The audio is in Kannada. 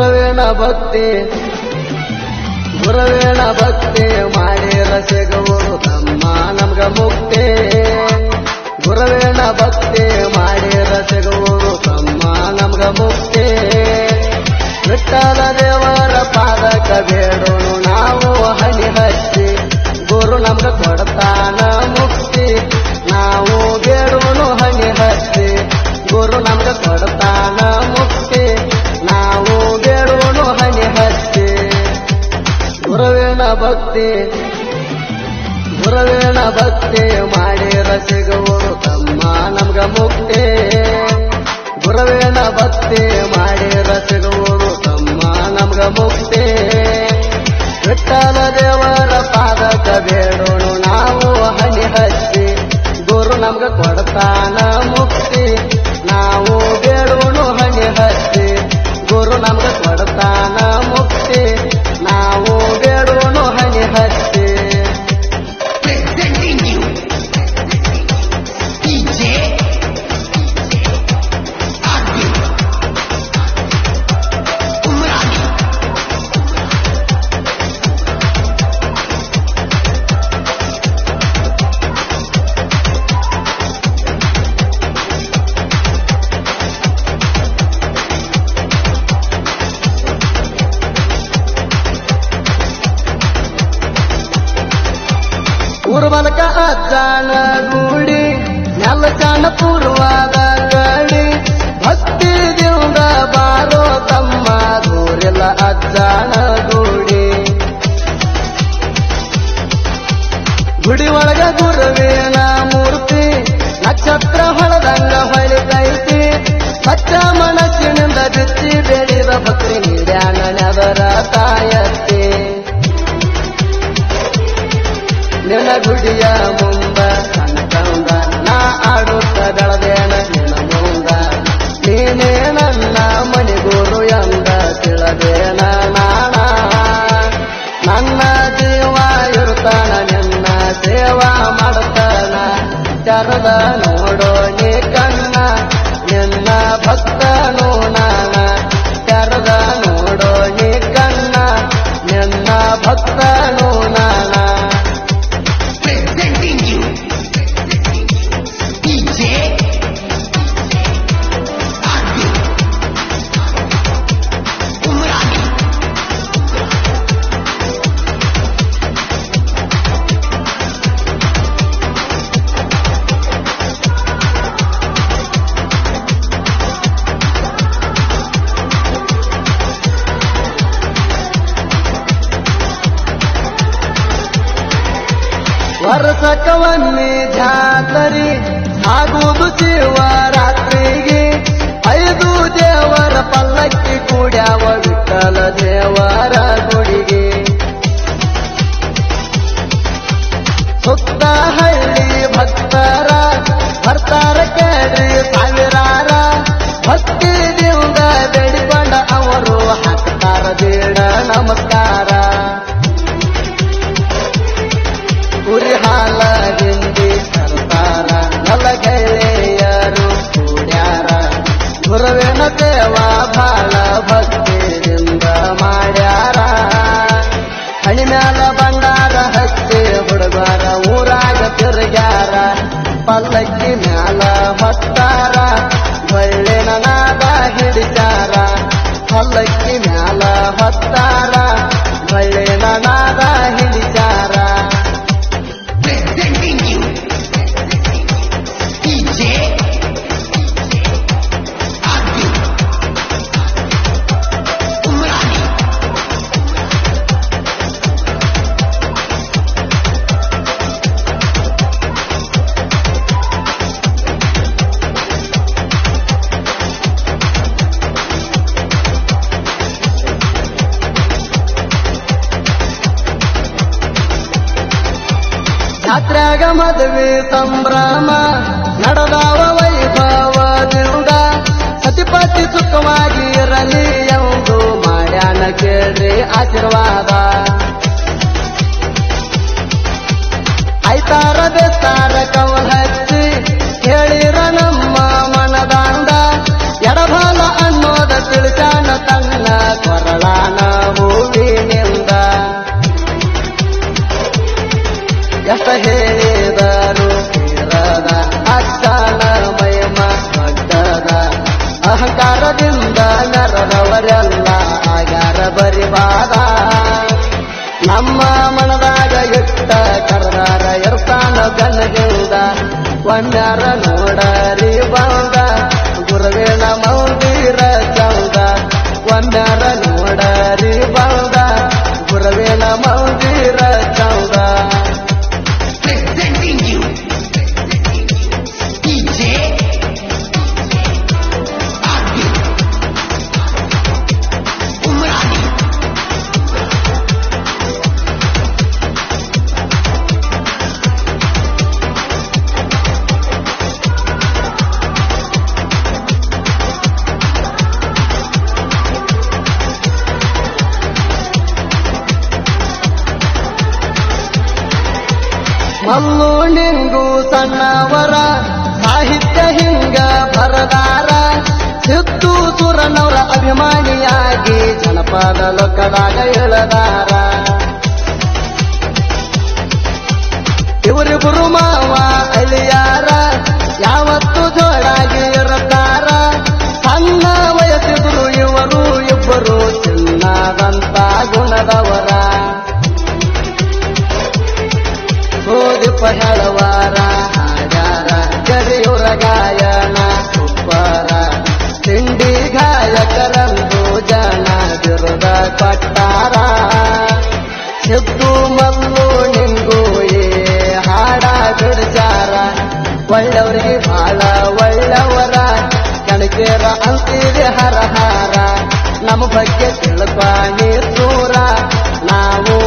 ಗುರವೇಣ ಭಕ್ತಿ ಗುರವೇಣ ಭಕ್ತಿ ಮಾಡಿ ರಸಗವರು ತಮ್ಮ ನಮ್ಗ ಮುಕ್ತೇ. ಭಕ್ತಿ ಗುರುವೇಣ ಭಕ್ತಿ ಮಾಡಿ ಸಿಗುವರು ತಮ್ಮ ನಮ್ಗ ಮುಕ್ತಿ. ಗುರುವೇಣ ಭಕ್ತಿ ಮಾಡಿ ಸಿಗುವರು ತಮ್ಮ ನಮ್ಗ ಮುಕ್ತಿ. ವಿಠಲ ದೇವರ ಜಾಣ ಗೂಡಿ ನೆಲ ಜಾಣ ಪೂರ್ವಾದ ಗಡಿ ಭಕ್ತಿ ದೇವ್ರ ಬಾರೋ ತಮ್ಮ ದೂರಿಲ್ಲ ಅಜ್ಜಾಣ ಗೂಡಿ ಗುಡಿ ಒಳಗ ಗುರುವೇನ ಮೂರ್ತಿ, ನಕ್ಷತ್ರ ಹೊಳದಂಗ ಹೊಳಿತೈತಿ. ಸಚ್ಚ ಮನಸ್ಸಿನಿಂದ ಬಿಚ್ಚಿ ಬೇಡಿದ ಭಕ್ತಿ ನೀಡ್ಯಾಣನೆವರ ತಾಯತ್ತಿ ನಿನ್ನ ಗುಡಿ ಹರಸಕವನ್ನೇ ಜಾತರಿ ಆಗುವುದು ಶಿವರಾತ್ರಿಗೆ ಐದು ದೇವರ ಪಲ್ಲಕ್ಕಿ ಕೂಡ್ಯಾವ ವಿಠಲ ದೇವರ ಗುಡಿಗೆ. ಸುತ್ತ பல்லக்கில் ಜಾತ್ರಾಗ ಮದುವೆ ಸಂಭ್ರಮ ನಡೆದಾವ ಇರ್ತಾನ ಗನಗಿಂದ ಮಲ್ಲು ನಿಂಗೂ ಸಣ್ಣವರ ಸಾಹಿತ್ಯ ಹಿಂಗ ಬರದಾರ. ಸಿದ್ದು ಸುರನವರ ಅಭಿಮಾನಿಯಾಗಿ ಜನಪದ ಲೋಕದಾಗ ಇಳದಾರ ಇವರಿಬ್ಬರು ಮಾವ ಒಳ್ಳವ್ರಿಗೆ ಬಾಳ ಒಳ್ಳವರ ಕಣಕೇರ ಅಂತೀರಿ ಹರಹಾರ. ನಮ್ಮ ಬಗ್ಗೆ ತಿಳ್ಕೊ ನೀರ್ ದೂರ ನಾವು